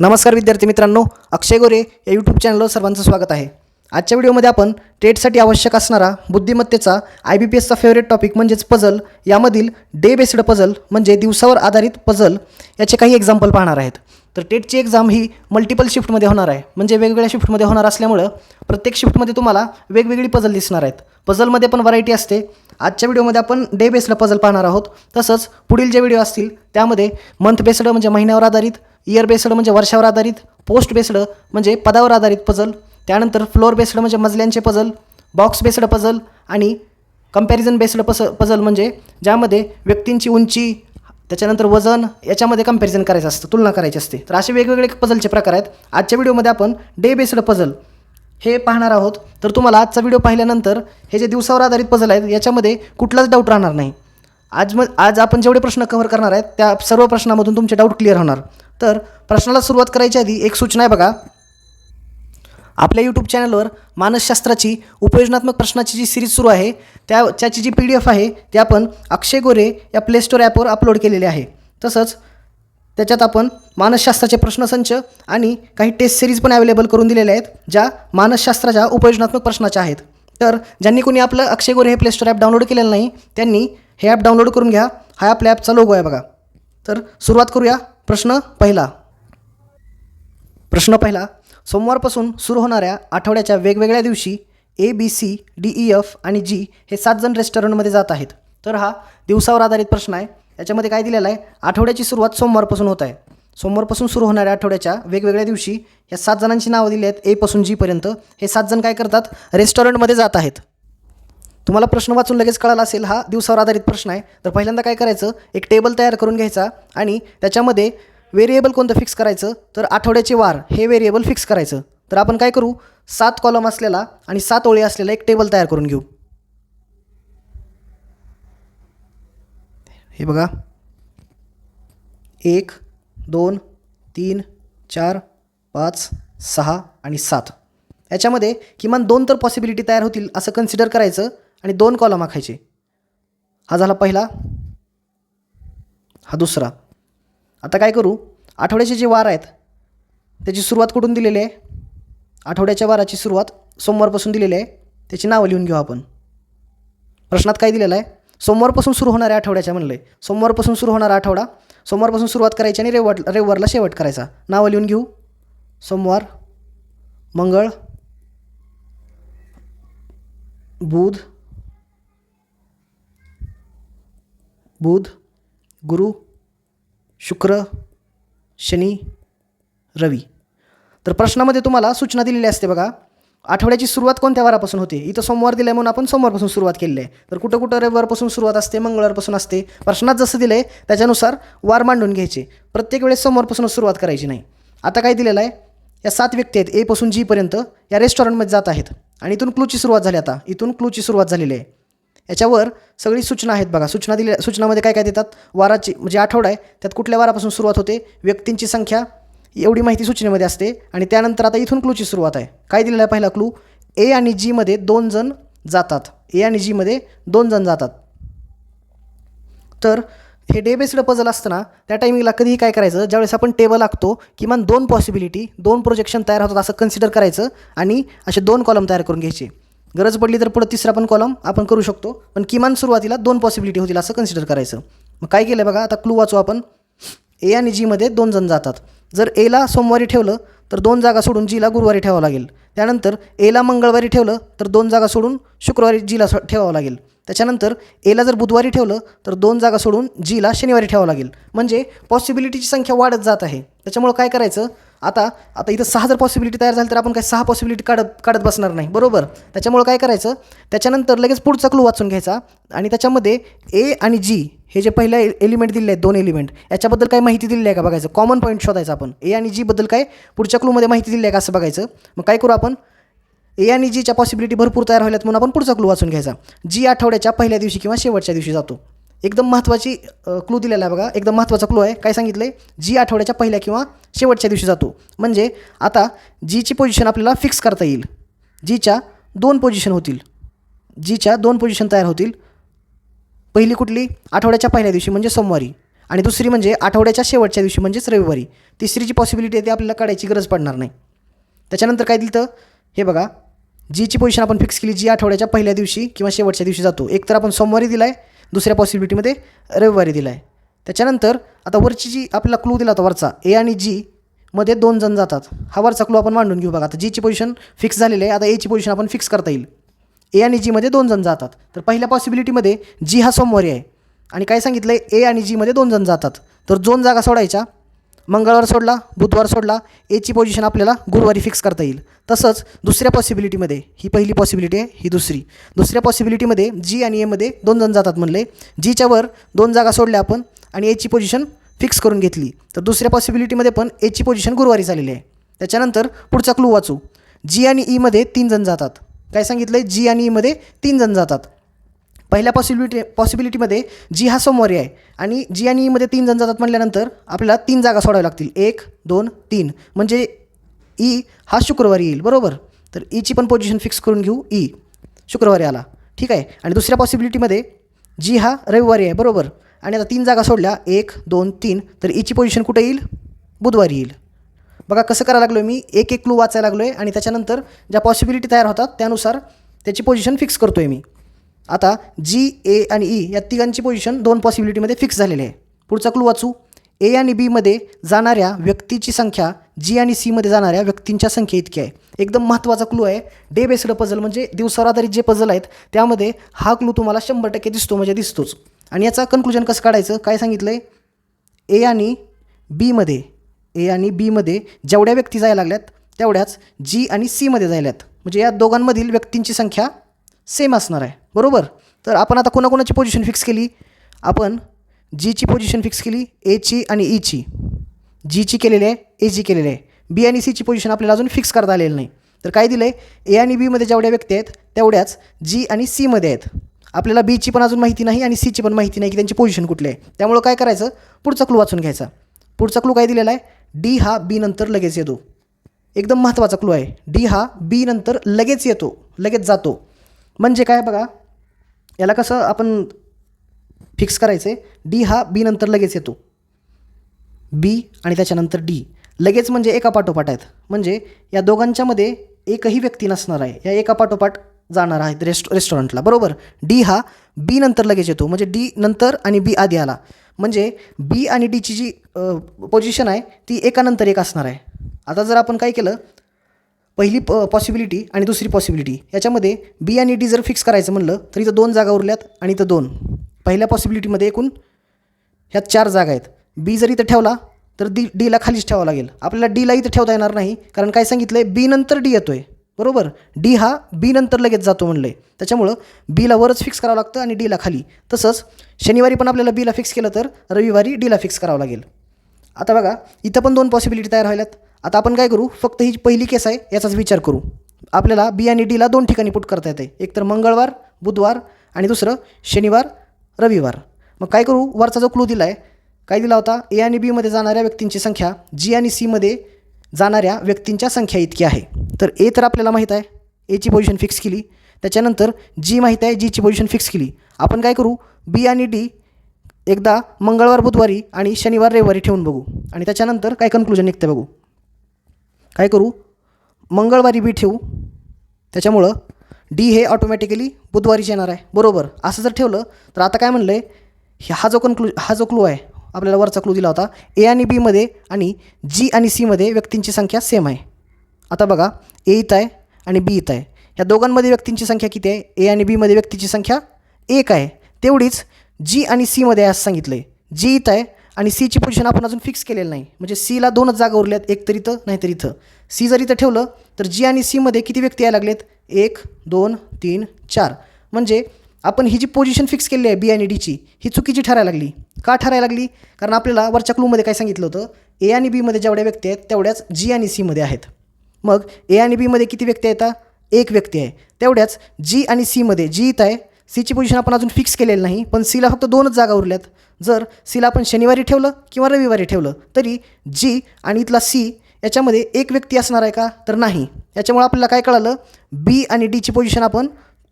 नमस्कार विद्यार्थी मित्रांनो अक्षय गोरे या यूट्यूब चॅनलवर सर्वांचं स्वागत आहे. आजच्या व्हिडिओमध्ये आपण टेटसाठी आवश्यक असणारा बुद्धिमत्तेचा आय बी पी एसचा फेवरेट टॉपिक म्हणजेच पझल यामधील डे बेस्ड पझल म्हणजे दिवसावर आधारित पझल याचे काही एक्झाम्पल पाहणार आहेत. तर टेटची एक्झाम ही मल्टिपल शिफ्टमध्ये होणार आहे. म्हणजे वेगवेगळ्या शिफ्टमध्ये होणार असल्यामुळं प्रत्येक शिफ्टमध्ये तुम्हाला वेगवेगळी पजल दिसणार आहेत. पझलमध्ये पण व्हरायटी असते. आजच्या व्हिडिओमध्ये आपण डे बेस्ड पजल पाहणार आहोत. तसंच पुढील जे व्हिडिओ असतील त्यामध्ये मंथ बेस्ड म्हणजे महिन्यावर आधारित इयर बेस्ड म्हणजे वर्षावर आधारित पोस्ट बेस्ड म्हणजे पदावर आधारित पजल त्यानंतर फ्लोअर बेस्ड म्हणजे मजल्यांचे पजल बॉक्स बेस्ड पजल आणि कंपॅरिझन बेस्ड पस पजल म्हणजे ज्यामध्ये व्यक्तींची उंची त्याच्यानंतर वजन याच्यामध्ये कंपॅरिझन करायचं असतं तुलना करायची असते. तर असे वेगवेगळे पझलचे प्रकार आहेत. आजच्या व्हिडिओमध्ये आपण डे बेस्ड पझल हे पाहणार आहोत. तर तुम्हाला आजचा व्हिडिओ पाहिल्यानंतर हे जे दिवसावर आधारित पझल आहेत याच्यामध्ये कुठलाच डाऊट राहणार नाही. आज मग आज आपण जेवढे प्रश्न कव्हर करणार आहेत त्या सर्व प्रश्नामधून तुमचे डाऊट क्लिअर होणार. तर प्रश्नाला सुरुवात करायच्या आधी एक सूचना आहे बघा. आपल्या यूट्यूब चॅनलवर मानसशास्त्राची उपयोजनात्मक प्रश्नाची जी सिरीज सुरू आहे त्या त्याची जी पी डी एफ आहे ती आपण अक्षय गोरे या प्ले स्टोर ॲपवर अपलोड केलेली आहे. तसंच त्याच्यात आपण मानसशास्त्राचे प्रश्नसंच आणि काही टेस्ट सिरीज पण अवेलेबल करून दिलेल्या आहेत ज्या मानसशास्त्राच्या उपयोजनात्मक प्रश्नाच्या आहेत. तर ज्यांनी कोणी आपलं अक्षय गोरे हे प्ले स्टोर ॲप डाउनलोड केलेलं नाही त्यांनी हे ॲप डाउनलोड करून घ्या. हा आपल्या ॲपचा लोगो आहे बघा. तर सुरुवात करूया. प्रश्न पहिला. प्रश्न पहिला. सोमवारपासून सुरू होणाऱ्या आठवड्याच्या वेगवेगळ्या दिवशी A B C D E F आणि जी हे सात जण रेस्टॉरंटमध्ये जात आहेत. तर हा दिवसावर आधारित प्रश्न आहे. याच्यामध्ये काय दिलेलं आहे? आठवड्याची सुरुवात सोमवारपासून होत आहे. सोमवारपासून सुरू होणाऱ्या आठवड्याच्या वेगवेगळ्या दिवशी या सात जणांची नावं दिली आहेत एपासून जीपर्यंत हे सात जण काय करतात? रेस्टॉरंटमध्ये जात आहेत. तुम्हाला प्रश्न वाचून लगेच कळाला असेल हा दिवसावर आधारित प्रश्न आहे. तर पहिल्यांदा काय करायचं? एक टेबल तयार करून घ्यायचा आणि त्याच्यामध्ये व्हेरिएबल कोणतं फिक्स करायचं? तर आठवड्याचे वार हे व्हेरिएबल फिक्स करायचं. तर आपण काय करू? सात कॉलम असलेला आणि सात ओळी असलेला एक टेबल तयार करून घेऊ. हे बघा. एक दोन तीन चार पाच सहा आणि सात. याच्यामध्ये किमान दोन तर पॉसिबिलिटी तयार होतील असं कन्सिडर करायचं आणि दोन कॉलम आखायचे. हा झाला पहिला. हा दुसरा. आता काय करू? आठवड्याचे जे वार आहेत त्याची सुरुवात कुठून दिलेली आहे? आठवड्याच्या वाराची सुरुवात सोमवारपासून दिलेली आहे. त्याची नावं लिहून घेऊ आपण. प्रश्नात काय दिलेलं आहे? सोमवारपासून सुरू होणाऱ्या आठवड्याच्या म्हणलं आहे सोमवारपासून सुरू होणारा आठवडा सोमवारपासून सुरुवात करायची आणि रविवार रविवारला शेवट करायचा. नावं लिहून घेऊ. सोमवार मंगळ बुध बुध गुरु शुक्र शनी रवी. तर प्रश्नामध्ये तुम्हाला सूचना दिलेली असते बघा. आठवड्याची सुरुवात कोणत्या वारापासून होते? इथं सोमवार दिलं आहे म्हणून आपण सोमवारपासून सुरुवात केली आहे. तर कुठं कुठं रविवारपासून सुरुवात असते मंगळवारपासून असते? प्रश्नात जसं दिलं आहे त्याच्यानुसार वार मांडून घ्यायचे. प्रत्येक वेळेस सोमवारपासून सुरुवात करायची नाही. आता काय दिलेलं आहे? या सात व्यक्ती आहेत एपासून जीपर्यंत या रेस्टॉरंटमध्ये जात आहेत. आणि इथून क्लूची सुरुवात झाली आता. इथून क्लूची सुरुवात झालेली आहे. याच्यावर सगळी सूचना आहेत बघा. सूचना दिल्या सूचनामध्ये काय काय देतात? वाराची म्हणजे आठवडा आहे. त्यात कुठल्या वारापासून सुरुवात होते? व्यक्तींची संख्या एवढी माहिती सूचनेमध्ये असते. आणि त्यानंतर आता इथून क्लूची सुरुवात आहे. काय दिलेला आहे पहिला क्लू ए आणि जीमध्ये दोन जण जातात. ए आणि जीमध्ये दोन जण जातात. तर हे डे बेस्ड पझल असतं ना त्या टायमिंगला कधीही काय करायचं? ज्यावेळेस आपण टेबल आखतो किमान दोन पॉसिबिलिटी दोन प्रोजेक्शन तयार होतात असं कन्सिडर करायचं आणि असे दोन कॉलम तयार करून घ्यायचे. गरज पडली तर पुढं तिसरा पण कॉलम आपण करू शकतो. पण किमान सुरुवातीला दोन पॉसिबिलिटी होतील असं कन्सिडर करायचं. मग काय केलं बघा आता क्लू वाचू आपण. ए आणि जीमध्ये दोन जण जातात. जर एला सोमवारी ठेवलं तर दोन जागा सोडून जीला गुरुवारी ठेवावं लागेल. त्यानंतर एला मंगळवारी ठेवलं तर दोन जागा सोडून शुक्रवारी जीला स- ठेवावं लागेल. त्याच्यानंतर एला जर बुधवारी ठेवलं तर दोन जागा सोडून जीला शनिवारी ठेवावं लागेल. म्हणजे पॉसिबिलिटीची संख्या वाढत जात आहे. त्याच्यामुळं काय करायचं? आता आता इथं सहा जर पॉसिबिलिटी तयार झाली तर आपण काय सहा पॉसिबिलिटी काढत काढत बसणार नाही. बरोबर? त्याच्यामुळं काय करायचं? त्याच्यानंतर लगेच पुढचा क्लू वाचून घ्यायचा आणि त्याच्यामध्ये ए आणि जी हे जे पहिल्या एलिमेंट दिले आहेत दोन एलिमेंट याच्याबद्दल काय माहिती दिली आहे का बघायचं? कॉमन पॉईंट शोधायचा आपण. ए आणि जीबद्दल काय पुढच्या क्लूमध्ये माहिती दिली आहे का असं बघायचं? मग काय करू आपण? ए आणि जीच्या पॉसिबिलिटी भरपूर तयार व्हायल्यात म्हणून आपण पुढचा क्लू वाचून घ्यायचा. जी आठवड्याच्या पहिल्या दिवशी किंवा शेवटच्या दिवशी जातो. एकदम महत्त्वाची क्लू दिलेला आहे बघा. एकदम महत्त्वाचा क्लू आहे. काय सांगितलं आहे जी आठवड्याच्या पहिल्या किंवा शेवटच्या दिवशी जातो. म्हणजे आता जीची पोझिशन आपल्याला फिक्स करता येईल. जीच्या दोन पोझिशन होतील. जीच्या दोन पोझिशन तयार होतील. पहिली कुठली? आठवड्याच्या पहिल्या दिवशी म्हणजे सोमवारी. आणि दुसरी म्हणजे आठवड्याच्या शेवटच्या दिवशी म्हणजेच रविवारी. तिसरी जी पॉसिबिलिटी आहे ती आपल्याला काढायची गरज पडणार नाही. त्याच्यानंतर काय दिलं तर हे बघा. जीची पोझिशन आपण फिक्स केली जी आठवड्याच्या पहिल्या दिवशी किंवा शेवटच्या दिवशी जातो. एक तर आपण सोमवारी दिला आहे दुसऱ्या पॉसिबिलिटीमध्ये रविवारी दिला आहे त्याच्यानंतर आता वरची जी आपल्याला क्लू दिला होता वरचा ए आणि जी मध्ये दोन जण जातात. हा वरचा क्लू आपण मांडून घेऊ बघा. आता जीची पोझिशन फिक्स झालेली आहे. आता एची पोझिशन आपण फिक्स करता येईल. ए आणि जीमध्ये दोन जण जातात. तर पहिल्या पॉसिबिलिटीमध्ये जी हा सोमवारी आहे. आणि काय सांगितलं आहे ए आणि जीमध्ये दोन जण जातात. तर दोन जागा सोडायच्या. मंगळवार सोडला बुधवार सोडला एची पोझिशन आपल्याला गुरुवारी फिक्स करता येईल. तसंच दुसऱ्या पॉसिबिलिटीमध्ये ही पहिली पॉसिबिलिटी आहे ही दुसरी. दुसऱ्या पॉसिबिलिटीमध्ये जी आणि एमध्ये दोन जण जातात म्हणले. जीच्यावर दोन जागा सोडल्या आपण आणि एची पोझिशन फिक्स करून घेतली. तर दुसऱ्या पॉसिबिलिटीमध्ये पण एची पोझिशन गुरुवारी झालेली आहे. त्याच्यानंतर पुढचा क्लू वाचू. जी आणि e ईमध्ये तीन जण जातात. काय सांगितलं आहे जी आणि e ईमध्ये तीन जण जातात. पहिल्या पॉसिबिलिटी पॉसिबिलिटीमध्ये जी हा सोमवारी आहे आणि जी आणि ईमध्ये तीन जण जातात म्हटल्यानंतर आपल्याला तीन जागा सोडाव्या लागतील. एक दोन तीन. म्हणजे ई हा शुक्रवारी येईल. बरोबर? तर ईची पण पोझिशन फिक्स करून घेऊ. ई. शुक्रवारी आला. ठीक आहे? आणि दुसऱ्या पॉसिबिलिटीमध्ये जी हा रविवारी आहे. बरोबर? आणि आता तीन जागा सोडल्या. एक दोन तीन. तर ईची पोझिशन कुठे येईल? बुधवारी येईल. बघा कसं करायला लागलो आहे मी. एक एक क्लू वाचायला लागलो आहे आणि त्याच्यानंतर ज्या पॉसिबिलिटी तयार होतात त्यानुसार त्याची पोझिशन फिक्स करतो आहे मी. आता जी ए आणि ई या तिघांची पोझिशन दोन पॉसिबिलिटीमध्ये फिक्स झालेली आहे. पुढचा क्लू वाचू. ए आणि बीमध्ये जाणाऱ्या व्यक्तीची संख्या जी आणि सीमध्ये जाणाऱ्या व्यक्तींच्या संख्ये इतकी आहे. एकदम महत्त्वाचा क्लू आहे. डे बेस्ड पझल म्हणजे दिवसावर आधारित जे पझल आहेत त्यामध्ये हा क्लू तुम्हाला शंभर टक्के दिसतो म्हणजे दिसतोच. आणि याचा कन्क्लुजन कसं काढायचं? काय सांगितलं आहे ए आणि बीमध्ये ए आणि बीमध्ये जेवढ्या व्यक्ती जायला लागल्यात तेवढ्याच जी आणि सीमध्ये जायल्यात म्हणजे या दोघांमधील व्यक्तींची संख्या सेम असणार आहे. बरोबर? तर आपण आता कोणाकोणाची पोझिशन फिक्स केली? आपण जीची पोझिशन फिक्स केली एची आणि e ईची जीची केलेली आहे एची केलेली आहे. बी आणि सीची पोझिशन आपल्याला अजून फिक्स करता आलेलं नाही. तर काय दिलं आहे ए आणि बीमध्ये जेवढ्या व्यक्ती आहेत तेवढ्याच जी आणि सीमध्ये आहेत. आपल्याला बीची पण अजून माहिती नाही आणि सीची पण माहिती नाही की त्यांची पोझिशन कुठली आहे. त्यामुळं काय करायचं? पुढचा क्लू वाचून घ्यायचा. पुढचा क्लू काय दिलेला आहे? डी हा बी नंतर लगेच येतो. एकदम महत्त्वाचा क्लू आहे. डी हा बी नंतर लगेच येतो. लगेच जातो. म्हणजे काय बघा याला कसं आपण फिक्स करायचं आहे डी हा बी नंतर लगेच येतो. बी आणि त्याच्यानंतर डी लगेच म्हणजे एका पाठोपाठ आहेत. म्हणजे या दोघांच्यामध्ये एकही व्यक्ती नसणार आहे. या एका पाठोपाठ जाणार आहेत रेस्ट रेस्टॉरंटला बरोबर? डी हा बी नंतर लगेच येतो. म्हणजे डी नंतर आणि बी आधी आला. म्हणजे बी आणि डीची जी पोझिशन आहे ती एकानंतर एक असणार आहे. आता जर आपण काय केलं पहिली प पॉसिबिलिटी आणि दुसरी पॉसिबिलिटी याच्यामध्ये बी आणि डी जर फिक्स करायचं म्हणलं तर इथं दोन जागा उरल्यात आणि इथं दोन. पहिल्या पॉसिबिलिटीमध्ये एकूण ह्यात चार जागा आहेत. बी जर इथं ठेवला तर डी डीला खालीच ठेवावं लागेल. आपल्याला डीला इथं ठेवता येणार नाही कारण काय सांगितलं आहे बी नंतर डी येतो आहे बरोबर? डी हा बी नंतर लगेच जातो म्हणलं आहे त्याच्यामुळं बीला वरच फिक्स करावं लागतं आणि डीला खाली. तसंच शनिवारी पण आपल्याला बीला फिक्स केलं तर रविवारी डीला फिक्स करावं लागेल. आता बघा इथं पण दोन पॉसिबिलिटी तयार व्हायल्यात. आता आपण काय करू? फक्त ही पहिली केस आहे याचाच विचार करू. आपल्याला बी आणि डीला दोन ठिकाणी पुट करता येते. एक तर मंगळवार बुधवार आणि दुसरं शनिवार रविवार. मग काय करू? वरचा जो क्लू दिला आहे काय दिला होता? ए आणि बीमध्ये जाणाऱ्या व्यक्तींची संख्या जी आणि सीमध्ये जाणाऱ्या व्यक्तींच्या संख्या इतकी आहे. तर ए तर आपल्याला माहीत आहे एची पोझिशन फिक्स केली. त्याच्यानंतर जी माहीत आहे जीची पोझिशन फिक्स केली. आपण काय करू? बी आणि डी एकदा मंगळवार बुधवारी आणि शनिवार रविवारी ठेवून बघू. आणि त्याच्यानंतर काय कन्क्लुजन निघतं बघू. काय करू? मंगळवारी बी ठेवू. त्याच्यामुळं डी हे ऑटोमॅटिकली बुधवारीच येणार आहे. बरोबर? असं जर ठेवलं तर आता काय म्हणलं आहे हा जो कन्क्लू हा जो क्लू आहे आपल्याला वरचा क्लू दिला होता ए आणि बीमध्ये आणि जी आणि सीमध्ये व्यक्तींची संख्या सेम आहे. आता बघा ए इथं आहे आणि बी इथं आहे. ह्या दोघांमध्ये व्यक्तींची संख्या किती आहे? ए आणि बीमध्ये व्यक्तीची संख्या एक आहे. तेवढीच जी आणि सीमध्ये आहे असं सांगितलं आहे जी इथं आहे आणि सीची पोझिशन आपण अजून फिक्स केलेलं नाही. म्हणजे सीला दोनच जागा उरल्यात एक तर इथं नाहीतर इथं. सी जर इथं ठेवलं तर जी आणि सीमध्ये किती व्यक्ती यायला लागलेत? एक दोन तीन चार. म्हणजे आपण ही जी पोझिशन फिक्स केली आहे बी आणि डीची ही चुकीची ठरायला लागली. का ठरायला लागली? कारण आपल्याला वरच्या क्लूमध्ये काय सांगितलं होतं? ए आणि बीमध्ये जेवढ्या व्यक्ती आहेत तेवढ्याच जी आणि सीमध्ये आहेत. मग ए आणि बीमध्ये किती व्यक्ती येतात एक व्यक्ती आहे. तेवढ्याच जी आणि सीमध्ये जी इथं आहे. सीची पोझिशन आपण अजून फिक्स केलेलं नाही पण सीला फक्त दोनच जागा उरल्यात. जर सीला आपण शनिवारी ठेवलं किंवा रविवारी ठेवलं तरी जी आणि इथला सी याच्यामध्ये एक व्यक्ती असणार आहे का? तर नाही. याच्यामुळे आपल्याला काय कळालं? बी आणि डीची पोझिशन आपण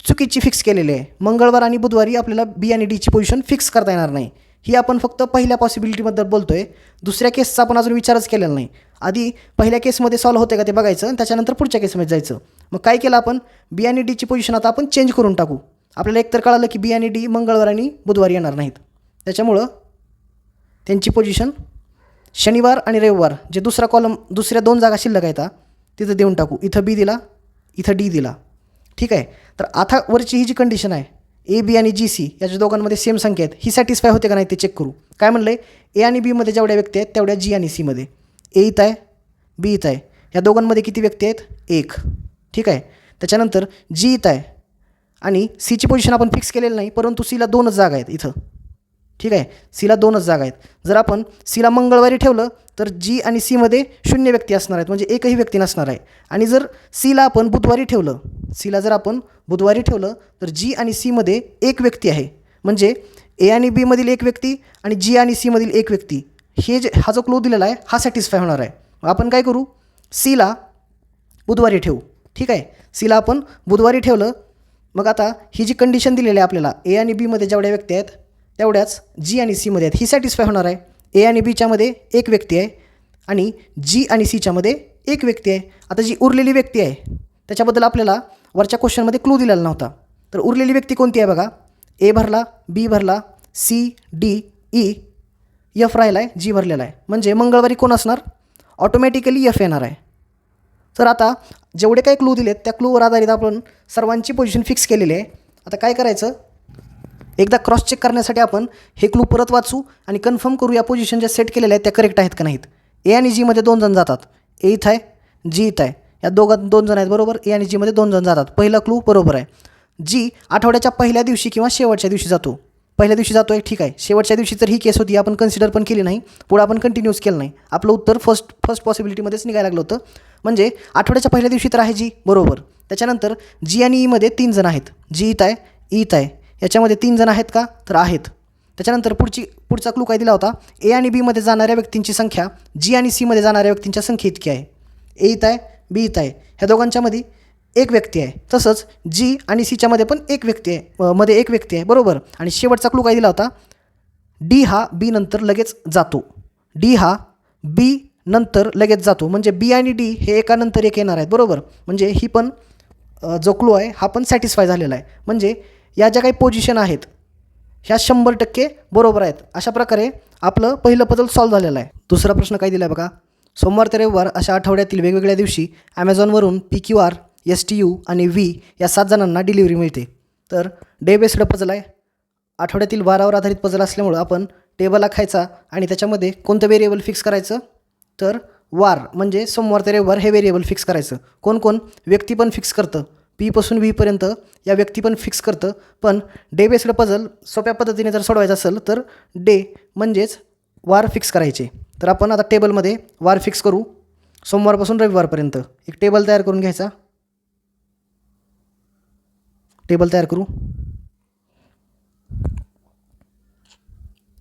चुकीची फिक्स केलेली आहे. मंगळवार आणि बुधवारी आपल्याला बी आणि डीची पोझिशन फिक्स करता येणार नाही. ही आपण फक्त पहिल्या पॉसिबिलिटीबद्दल बोलतो आहे दुसऱ्या केसचा आपण अजून विचारच केलेला नाही. आधी पहिल्या केसमध्ये सॉल्व्ह होते का ते बघायचं आणि त्याच्यानंतर पुढच्या केसमध्ये जायचं. मग काय केलं आपण? बी आणि डीची पोझिशन आता आपण चेंज करून टाकू. आपल्याला एकतर कळालं की बी आणि डी मंगळवार आणि बुधवारी येणार नाहीत. त्याच्यामुळं त्यांची पोझिशन शनिवार आणि रविवार जे दुसरा कॉलम दुसऱ्या दोन जागा शिल्लक आहेत तिथं देऊन टाकू. इथं बी दिला इथं डी दिला. ठीक आहे? तर आता वरची ही जी कंडिशन आहे ए बी आणि जी सी याच्या दोघांमध्ये सेम संख्या आहेत ही सॅटिस्फाय होते का नाही ते चेक करू. काय म्हणलं आहे ए आणि बीमध्ये जेवढ्या व्यक्ती आहेत तेवढ्या जी आणि सीमध्ये ए इथं आहे बी इथं आहे. या दोघांमध्ये किती व्यक्ती आहेत? एक. ठीक आहे? त्याच्यानंतर जी इथं आहे. आणि सीची पोझिशन आपण फिक्स केलेलं नाही परंतु सीला दोनच जागा आहेत इथं. ठीक आहे? सीला दोनच जागा आहेत. जर आपण सीला मंगळवारी ठेवलं तर जी आणि सीमध्ये शून्य व्यक्ती असणार आहेत. म्हणजे एकही व्यक्ती नसणार आहे. आणि जर सीला आपण बुधवारी ठेवलं सीला जर आपण बुधवारी ठेवलं तर जी आणि सीमध्ये एक व्यक्ती आहे. म्हणजे ए आणि बीमधील एक व्यक्ती आणि जी आणि सीमधील एक व्यक्ती. हे जे हा जो क्लो दिलेला आहे हा सॅटिस्फाय होणार आहे. मग आपण काय करू? सीला बुधवारी ठेवू. ठीक आहे? सीला आपण बुधवारी ठेवलं. मग आता ही जी कंडिशन दिलेली आहे आपल्याला ए आणि बीमध्ये जेवढ्या व्यक्ती आहेत तेवढ्याच जी आणि सीमध्ये आहेत. ही सॅटिस्फाय होणार आहे. ए आणि बीच्यामध्ये एक व्यक्ती आहे आणि जी आणि सीच्यामध्ये एक व्यक्ती आहे. आता जी उरलेली व्यक्ती आहे त्याच्याबद्दल आपल्याला वरच्या क्वेश्चनमध्ये क्लू दिलेला नव्हता. तर उरलेली व्यक्ती कोणती आहे बघा? ए भरला बी भरला C D E e, F राहिला आहे जी भरलेला आहे. म्हणजे मंगळवारी कोण असणार? ऑटोमॅटिकली यफ येणार आहे. तर आता जेवढे काही क्लू दिलेत त्या क्लूवर आधारित आपण सर्वांची पोझिशन फिक्स केलेली आहे. आता काय करायचं? एकदा क्रॉस चेक करण्यासाठी आपण हे क्लू परत वाचू आणि कन्फर्म करू या पोझिशन ज्या सेट केलेल्या आहेत त्या करेक्ट आहेत का नाहीत. ए आणि जीमध्ये दोन जण जातात. ए इथं आहे जी इथं आहे. या दोघात दोन जण आहेत बरोबर? ए आणि जीमध्ये दोन जण जातात. पहिला क्लू बरोबर आहे. जी आठवड्याच्या पहिल्या दिवशी किंवा शेवटच्या दिवशी जातो. पहिल्या दिवशी जातो आहे ठीक आहे. शेवटच्या दिवशी तर ही केस होती आपण कन्सिडर पण केली नाही. पुढे आपण कंटिन्यूस केलं नाही. आपलं उत्तर फर्स्ट फर्स्ट पॉसिबिलिटीमध्येच निघायला लागलं होतं. म्हणजे आठवड्याच्या पहिल्या दिवशी तर आहे जी बरोबर. त्याच्यानंतर जी आणि e ईमध्ये तीन जण आहेत. जी इथं आहे e ईत आहे. याच्यामध्ये तीन जण आहेत का? तर आहेत. त्याच्यानंतर पुढची पुढचा क्लू काय दिला होता? ए आणि बीमध्ये जाणाऱ्या व्यक्तींची संख्या जी आणि सीमध्ये जाणाऱ्या व्यक्तींच्या संख्ये इतकी आहे. ए इथं आहे बी इथं आहे. ह्या दोघांच्यामध्ये एक व्यक्ती आहे. तसंच जी आणि सीच्यामध्ये पण एक व्यक्ती आहे. मध्ये एक व्यक्ती आहे. बरोबर? आणि शेवटचा क्लू काय दिला होता? डी हा बी नंतर लगेच जातो. डी हा बी नंतर लगेच जातो. म्हणजे बी आणि डी हे एकानंतर एक येणार आहेत. बरोबर? म्हणजे ही पण जो क्लू आहे हा पण सॅटिस्फाय झालेला आहे. म्हणजे या ज्या काही पोझिशन आहेत ह्या शंभर टक्के बरोबर आहेत. अशा प्रकारे आपलं पहिलं पजल सॉल्व्ह झालेलं आहे. दुसरा प्रश्न काय दिला आहे बघा? सोमवार ते रविवार अशा आठवड्यातील वेगवेगळ्या दिवशी ॲमेझॉनवरून P Q R S T U आणि व्ही या सात जणांना डिलिव्हरी मिळते. तर डे बेस्ड पजल आहे. आठवड्यातील वारावर आधारित पजल असल्यामुळं आपण टेबल आखायचा आणि त्याच्यामध्ये कोणतं व्हेरिएबल फिक्स करायचं? तर वार म्हणजे सोमवार ते रविवार हे व्हेरिएबल फिक्स करायचं. कोण कोण? व्यक्ती पण फिक्स करतं. पीपासून व्हीपर्यंत या व्यक्ती पण फिक्स करतं. पण डे बेस्ड पझल सोप्या पद्धतीने जर सोडवायचं असेल तर डे म्हणजेच वार फिक्स करायचे. तर आपण आता टेबलमध्ये वार फिक्स करू. सोमवारपासून रविवारपर्यंत. एक टेबल तयार करून घ्यायचा. टेबल तयार करू.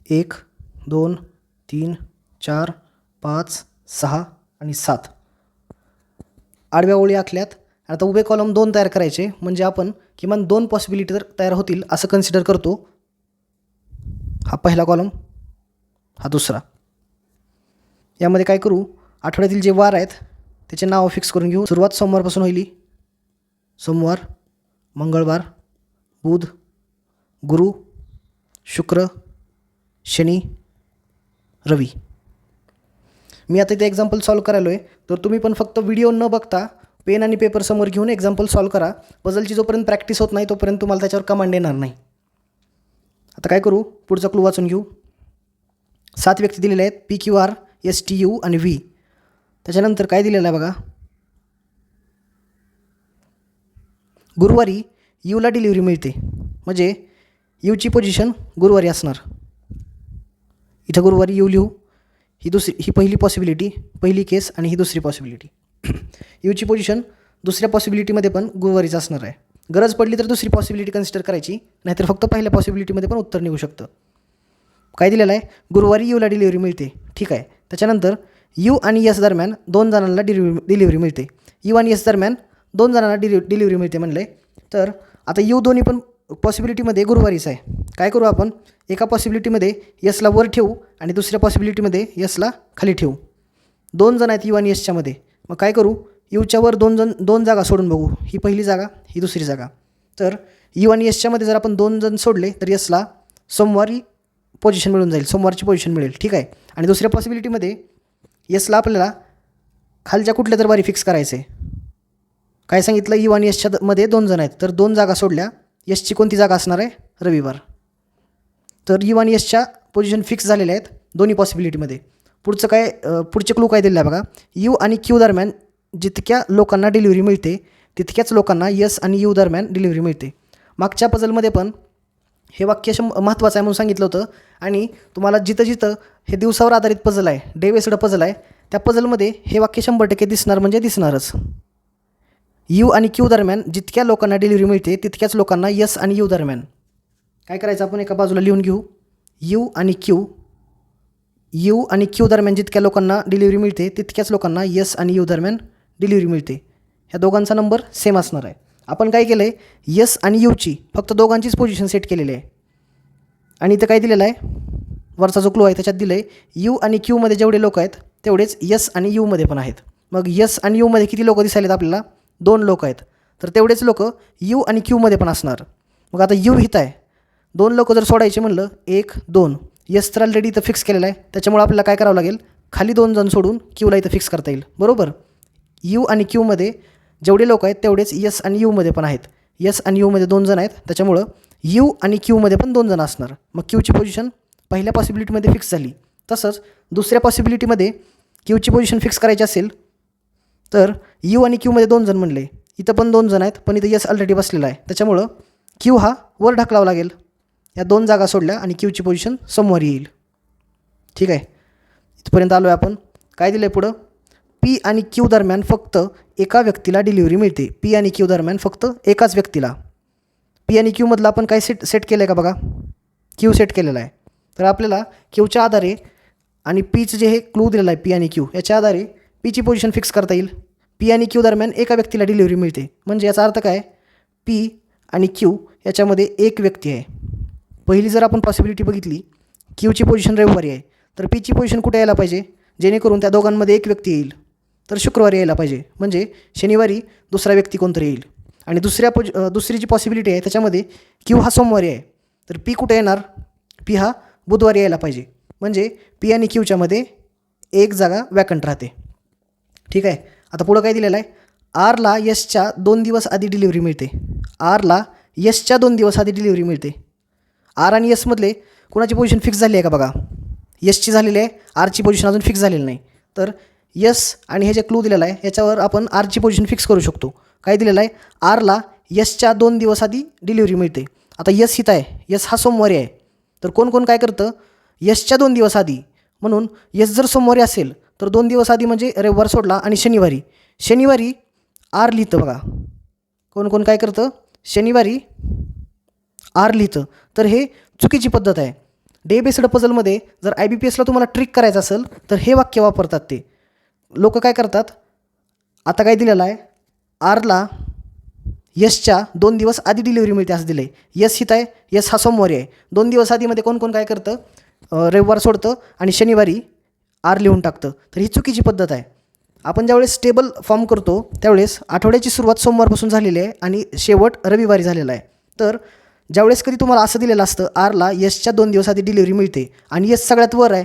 एक दोन तीन चार पाच सहा आणि सात. आडव्या ओळी आखल्यात. आता उभे कॉलम दोन तयार करायचे म्हणजे आपण किमान दोन पॉसिबिलिटी तर तयार होतील असं कन्सिडर करतो. हा पहिला कॉलम हा दुसरा. यामध्ये काय करू? आठवड्यातील जे वार आहेत त्याचे नाव फिक्स करून घेऊ. सुरुवात सोमवारपासून होईल सोमवार मंगळवार बुध गुरु शुक्र शनी रवी. मी आता इथे एक्झाम्पल सॉल्व करायलो आहे तर तुम्ही पण फक्त व्हिडिओ न बघता पेन आणि पेपर समोर घेऊन एक्झाम्पल सॉल्व करा. पझलची जोपर्यंत प्रॅक्टिस होत नाही तोपर्यंत तुम्हाला त्याच्यावर कमांड येणार नाही. आता काय करू? पुढचा क्लू वाचून घेऊ. सात व्यक्ती दिलेले आहेत. P Q R S T U आणि व्ही त्याच्यानंतर काय दिलेलं आहे बघा? गुरुवारी यूला डिलिव्हरी मिळते. म्हणजे यूची पोझिशन गुरुवारी असणार. इथं गुरुवारी यू लिहू. ही दुसरी ही पहिली पॉसिबिलिटी पहिली केस आणि ही दुसरी पॉसिबिलिटी यूची पोझिशन दुसऱ्या पॉसिबिलिटीमध्ये पण गुरुवारीच असणार आहे. गरज पडली तर दुसरी पॉसिबिलिटी कन्सिडर करायची नाहीतर फक्त पहिल्या पॉसिबिलिटीमध्ये पण उत्तर निघू शकतं. काय दिलेलं आहे? गुरुवारी यूला डिलिव्हरी मिळते. ठीक आहे. त्याच्यानंतर यू आणि यस दरम्यान दोन जणांना डिलिव्हरी डिलिव्हरी मिळते. यू आणि यस दरम्यान दोन जणांना डिलि डिलिव्हरी मिळते म्हणले. तर आता यू दोन्ही पण पॉसिबिलिटीमध्ये गुरुवारीच आहे. काय करू आपण? एका पॉसिबिलिटीमध्ये यसला वर ठेवू आणि दुसऱ्या पॉसिबिलिटीमध्ये यसला खाली ठेवू. दोन जण आहेत यू आणि यसच्यामध्ये मग काय करू? E यूच्यावर दोन जण दोन जागा सोडून बघू. ही पहिली जागा ही दुसरी जागा. तर e यू आणि यसच्यामध्ये जर आपण दोन जण सोडले तर यसला सोमवारी पोझिशन मिळून जाईल. सोमवारची पोझिशन मिळेल. ठीक आहे? आणि दुसऱ्या पॉसिबिलिटीमध्ये यसला आपल्याला खालच्या कुठल्या तर बारी फिक्स करायचं आहे काय सांगितलं? यू आणि यसच्या मध्ये दोन जण आहेत. तर दोन जागा सोडल्या. यशची कोणती जागा असणार आहे? रविवार. तर यू आणि यसच्या पोझिशन फिक्स झालेल्या आहेत दोन्ही पॉसिबिलिटीमध्ये पुढचं काय पुढचे क्लू काय दिलं आहे बघा. यू आणि क्यू दरम्यान जितक्या लोकांना डिलिव्हरी मिळते तितक्याच लोकांना यस आणि यू दरम्यान डिलिव्हरी मिळते. मागच्या पझलमध्ये पण हे वाक्य शं महत्त्वाचं आहे म्हणून सांगितलं होतं. आणि तुम्हाला जिथं जिथं हे दिवसावर आधारित पझल आहे डे वेसडं पझल आहे त्या पझलमध्ये हे वाक्य शंभर टक्के दिसणार म्हणजे दिसणारच. यू आणि क्यू दरम्यान जितक्या लोकांना डिलिव्हरी मिळते तितक्याच लोकांना यस आणि यू दरम्यान. काय करायचं आपण एका बाजूला लिहून घेऊ? यू आणि क्यू यू आणि क्यू दरम्यान जितक्या लोकांना डिलिव्हरी मिळते तितक्याच लोकांना यस आणि यू दरम्यान डिलिव्हरी मिळते. ह्या दोघांचा नंबर सेम असणार आहे. आपण काय केलं आहे यस आणि यूची फक्त दोघांचीच पोझिशन सेट केलेली आहे. आणि इथं काय दिलेलं आहे? वरचा जो क्लू आहे त्याच्यात दिलं आहे यू आणि क्यूमध्ये जेवढे लोक आहेत तेवढेच यस आणि यूमध्ये पण आहेत. मग यस आणि यूमध्ये किती लोकं दिसायलेत आपल्याला? दोन लोक आहेत. तर तेवढेच लोक यू आणि क्यूमध्ये पण असणार. मग आता यू हित आहे. दोन लोक जर सोडायचे म्हणलं एक दोन. यस तर ऑलरेडी इथं फिक्स केलेलं आहे. त्याच्यामुळे आपल्याला काय करावं लागेल? खाली दोन जण सोडून क्यूला इथं फिक्स करता येईल. बरोबर? यू आणि क्यूमध्ये जेवढे लोक आहेत तेवढेच यस आणि यूमध्ये पण आहेत. यस आणि यूमध्ये दोन जण आहेत. त्याच्यामुळं यू आणि क्यूमध्ये पण दोन जण असणार. मग क्यूची पोझिशन पहिल्या पॉसिबिलिटीमध्ये फिक्स झाली. तसंच दुसऱ्या पॉसिबिलिटीमध्ये क्यूची पोझिशन फिक्स करायची असेल तर यू आणि क्यूमध्ये दोन जण म्हणले. इथं पण दोन जण आहेत पण इथं यस ऑलरेडी बसलेला आहे. त्याच्यामुळं क्यू हा वर ढकलावा लागेल. या दोन जागा सोडल्या आणि क्यूची पोझिशन समोर येईल. ठीक आहे? इथपर्यंत आलो आहे आपण. काय दिलं आहे पुढं? पी आणि क्यू दरम्यान फक्त एका व्यक्तीला डिलिव्हरी मिळते. पी आणि क्यू दरम्यान फक्त एकाच व्यक्तीला. पी आणि क्यूमधलं आपण काय सेट सेट केलं आहे का बघा? क्यू सेट केलेला आहे. तर आपल्याला क्यूच्या आधारे आणि पीचं जे हे क्लू दिलेलं आहे पी आणि क्यू याच्या आधारे पीची पोझिशन फिक्स करता येईल. पी आणि क्यू दरम्यान एका व्यक्तीला डिलिव्हरी मिळते. म्हणजे याचा अर्थ काय? पी आणि क्यू याच्यामध्ये एक व्यक्ती आहे. पहिली जर आपण पॉसिबिलिटी बघितली क्यूची पोझिशन रविवारी आहे तर पीची पोझिशन कुठे यायला पाहिजे? जेणेकरून त्या दोघांमध्ये एक व्यक्ती येईल. तर शुक्रवारी यायला पाहिजे. म्हणजे शनिवारी दुसरा व्यक्ती कोणतरी येईल. आणि दुसऱ्या पोज दुसरी जी पॉसिबिलिटी आहे त्याच्यामध्ये क्यू हा सोमवारी आहे. तर पी कुठे येणार? पी हा बुधवारी यायला पाहिजे. म्हणजे पी आणि क्यूच्यामध्ये एक जागा वॅकंट राहते. ठीक आहे? आता पुढं काय दिलेलं आहे? आरला यसच्या दोन दिवस आधी डिलिव्हरी मिळते. आरला यसच्या दोन दिवस आधी डिलिव्हरी मिळते. आर आणि यसमधले कोणाची पोझिशन फिक्स झाली आहे का बघा? यसची झालेली आहे आरची पोझिशन अजून फिक्स झालेली नाही. तर यस आणि हे जे क्लू दिलेला आहे याच्यावर आपण आरची पोझिशन फिक्स करू शकतो. काय दिलेलं आहे? आरला यसच्या दोन दिवस आधी डिलिव्हरी मिळते. आता यस हित आहे. यस हा सोमवारी आहे. तर कोण कोण काय करतं? यसच्या दोन दिवस आधी. म्हणून यस जर सोमवारी असेल तर दोन दिवस आधी म्हणजे रविवार सोडला आणि शनिवारी. शनिवारी आर लिहितं बघा. कोण कोण काय करतं? शनिवारी आर लिहितं तर हे चुकीची पद्धत आहे. डे बेस्ड पझलमध्ये जर आय बी पी एसला तुम्हाला ट्रिक करायचं असेल तर हे वाक्य वापरतात ते. लोक काय करतात? आता काय दिलेलं आहे? आरला यसच्या दोन दिवस आधी डिलिव्हरी मिळते असं दिलं आहे यस हित आहे यस हा सोमवारी आहे. दोन दिवस आधीमध्ये कोण कोण काय करतं? रविवार सोडतं आणि शनिवारी आर लिहून टाकतं. तर ही चुकीची पद्धत आहे. आपण ज्यावेळेस टेबल फॉर्म करतो त्यावेळेस आठवड्याची सुरुवात सोमवारपासून झालेली आहे आणि शेवट रविवारी झालेला आहे. तर ज्यावेळेस कधी तुम्हाला असं दिलेलं असतं आरला यशच्या दोन दिवस आधी डिलिव्हरी मिळते आणि यस सगळ्यात वर आहे.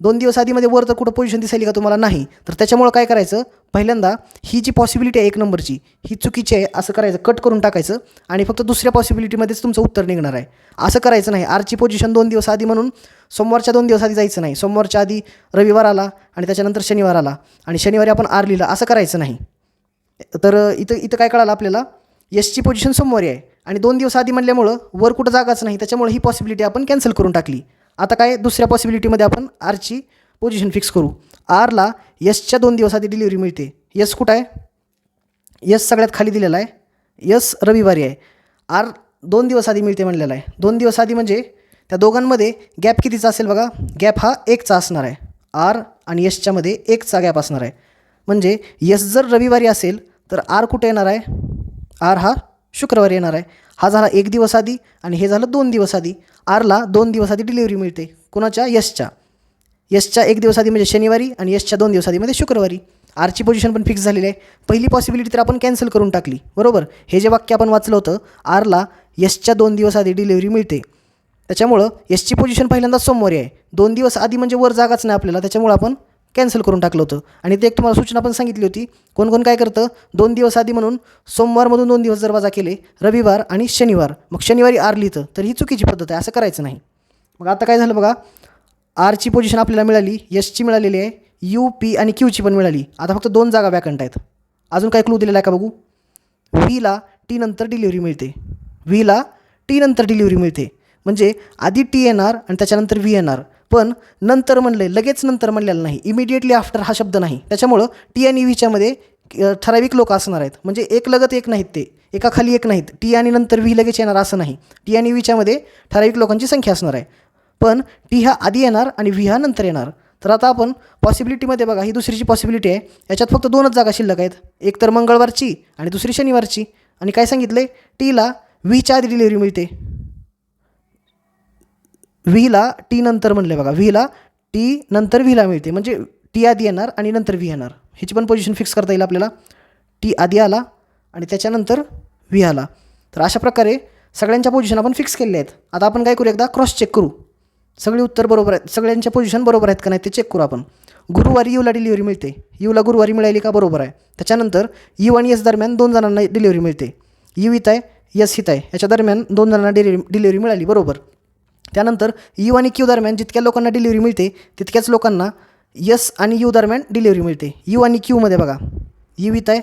दोन दिवस आधीमध्ये वर तर कुठं पोझिशन दिसायली का तुम्हाला? नाही. तर त्याच्यामुळं काय करायचं? पहिल्यांदा ही जी पॉसिबिलिटी आहे एक नंबरची ही चुकीची आहे असं करायचं कट करून टाकायचं आणि फक्त दुसऱ्या पॉसिबिलिटीमध्येच तुमचं उत्तर निघणार आहे. असं करायचं नाही. आरची पोझिशन दोन दिवस आधी म्हणून सोमवारच्या दोन दिवस आधी जायचं नाही. सोमवारच्या आधी रविवार आला आणि त्याच्यानंतर शनिवार आला आणि शनिवारी आपण आर लिहिलं. असं करायचं नाही. तर इथं इथं काय कळालं आपल्याला? यशची पोझिशन सोमवारी आहे. आणि दोन दिवस आधी म्हणल्यामुळं वर कुठं जागाच नाही त्याच्यामुळे ही पॉसिबिलिटी आपण कॅन्सल करून टाकली. आता काय दुसऱ्या पॉसिबिलिटीमध्ये आपण आरची पोझिशन फिक्स करू. आरला यसच्या दोन दिवस आधी डिलिव्हरी मिळते. यस कुठं आहे? यस सगळ्यात खाली दिलेला आहे. यस रविवारी आहे. आर दोन दिवस आधी मिळते म्हणलेला आहे. दोन दिवस आधी म्हणजे त्या दोघांमध्ये गॅप कितीचा असेल बघा? गॅप हा एकचा असणार आहे. आर आणि यसच्यामध्ये एकचा गॅप असणार आहे. म्हणजे यस जर रविवारी असेल तर आर कुठे येणार आहे? आर हा शुक्रवारी येणार आहे. हा झाला एक दिवस आधी आणि हे झालं दोन दिवस आधी. आरला दोन दिवस आधी डिलिव्हरी मिळते. कोणाच्या? यशच्या. यशच्या एक दिवस आधी म्हणजे शनिवारी आणि यशच्या दोन दिवस आधीमध्ये म्हणजे शुक्रवारी. आरची पोझिशन पण फिक्स झालेली आहे. पहिली पॉसिबिलिटी तर आपण कॅन्सल करून टाकली. बरोबर? हे जे वाक्य आपण वाचलं होतं आरला यशच्या दोन दिवस आधी डिलिव्हरी मिळते. त्याच्यामुळं यशची पोझिशन पहिल्यांदा सोमवारी आहे. दोन दिवस आधी म्हणजे वर जागाच नाही आपल्याला. त्याच्यामुळं आपण कॅन्सल करून टाकलं होतं. आणि ते एक तुम्हाला सूचना पण सांगितली होती. कोण कोण काय करतं? दोन दिवस आधी म्हणून सोमवारमधून दोन दिवस जर वजा केले रविवार आणि शनिवार. मग शनिवारी आर लिहितं तर ही चुकीची पद्धत आहे असं करायचं नाही. मग आता काय झालं बघा? आरची पोझिशन आपल्याला मिळाली यशची मिळालेली आहे यू पी आणि क्यूची पण मिळाली. आता फक्त दोन जागा वॅकंट आहेत. अजून काय क्लू दिलेला आहे का बघू? व्हीला टी नंतर डिलिव्हरी मिळते. व्हीला टी नंतर डिलिव्हरी मिळते. म्हणजे आधी टी येणार आणि त्याच्यानंतर व्ही येणार. पण नंतर म्हणले लगेच नंतर म्हणलेलं नाही. इमिडिएटली आफ्टर हा शब्द नाही. त्याच्यामुळं टी आणि व्हीच्यामध्ये ठराविक लोक असणार आहेत. म्हणजे एक लगत एक नाहीत ते. एका खाली एक नाहीत. टी आणि नंतर व्ही लगेच येणार असं नाही. टी आणि व्हीच्यामध्ये ठराविक लोकांची संख्या असणार आहे. पण टी हा आधी येणार आणि व्ही हा नंतर येणार. तर आता आपण पॉसिबिलिटीमध्ये बघा ही दुसरीची पॉसिबिलिटी आहे. याच्यात फक्त दोनच जागा शिल्लक आहेत. एक तर मंगळवारची आणि दुसरी शनिवारची. आणि काय सांगितलं आहे टीला व्हीच्या आधी डिलिव्हरी मिळते. व्हीला टी नंतर म्हणलं बघा. व्हीला टी नंतर व्हीला मिळते. म्हणजे टी आधी येणार आणि नंतर व्ही येणार. ह्याची पण पोझिशन फिक्स करता येईल आपल्याला. टी आधी आला आणि त्याच्यानंतर व्ही आला. तर अशा प्रकारे सगळ्यांच्या पोझिशन आपण फिक्स केलेल्या आहेत. आता आपण काय करू एकदा? क्रॉस चेक करू. सगळी उत्तर बरोबर आहेत. सगळ्यांच्या पोझिशन बरोबर आहेत का नाही ते चेक करू आपण. गुरुवारी यूला डिलिव्हरी मिळते. यूला गुरुवारी मिळाली का बरोबर आहे. त्याच्यानंतर यू आणि एस दरम्यान दोन जणांना डिलिव्हरी मिळते. यू इथं आहे यस हित आहे. याच्या दरम्यान दोन जणांना डिलिव्हरी डिलिव्हरी मिळाली. बरोबर. त्यानंतर यू आणि क्यू दरम्यान जितक्या लोकांना डिलिव्हरी मिळते तितक्याच लोकांना यस आणि यू दरम्यान डिलिव्हरी मिळते. यू आणि क्यूमध्ये बघा. E यू इथं आहे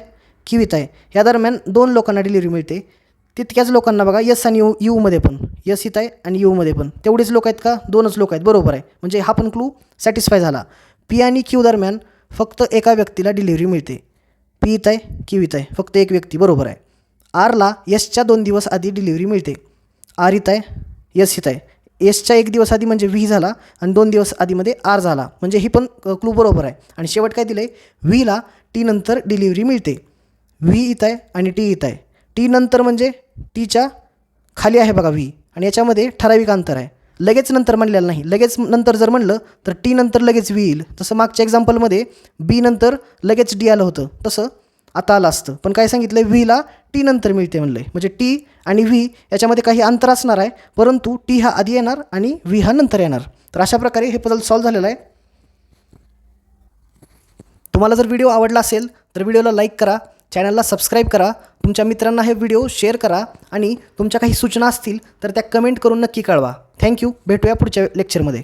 क्यू इथं आहे. या दरम्यान दोन लोकांना डिलिव्हरी मिळते. तितक्याच लोकांना बघा यस आणि यू यूमध्ये पण. यस इथं आहे आणि यूमध्ये पण. तेवढेच लोक आहेत का? दोनच लोक आहेत. बरोबर आहे. म्हणजे हा पण क्लू सॅटिस्फाय झाला. पी आणि क्यू दरम्यान फक्त एका व्यक्तीला डिलिव्हरी मिळते. पी इथं आहे क्यू इथं आहे. फक्त एक व्यक्ती. बरोबर आहे. आरला यसच्या दोन दिवस आधी डिलिव्हरी मिळते. आर इथं आहे यस इथं आहे. एसच्या एक दिवस आधी म्हणजे व्ही झाला आणि दोन दिवस आधीमध्ये आर झाला. म्हणजे ही पण क्लू बरोबर आहे. आणि शेवट काय दिलं आहे व्हीला टी नंतर डिलिव्हरी मिळते. व्ही इथं आहे आणि टी इथं आहे. टी नंतर म्हणजे टीच्या खाली आहे बघा व्ही आणि याच्यामध्ये ठराविक अंतर आहे. लगेच नंतर म्हणलेलं नाही. लगेच नंतर जर म्हणलं तर टी नंतर लगेच व्ही येईल. तसं मागच्या एक्झाम्पलमध्ये बी नंतर लगेच डी आलं होतं. तसं आता आलं असतं. पण काय सांगितलं व्हीला टी नंतर मिळते म्हणलं म्हणजे टी आणि व्ही याच्यामध्ये काही अंतर असणार आहे परंतु टी हा आधी येणार आणि व्ही हा नंतर येणार. तर अशा प्रकारे हे पझल सॉल्व झालेलं आहे. तुम्हाला जर व्हिडिओ आवडला असेल तर व्हिडिओला लाईक करा चॅनलला सबस्क्राईब करा तुमच्या मित्रांना हे व्हिडिओ शेअर करा आणि तुमच्या काही सूचना असतील तर त्या कमेंट करून नक्की कळवा. थँक्यू भेटूया पुढच्या लेक्चरमध्ये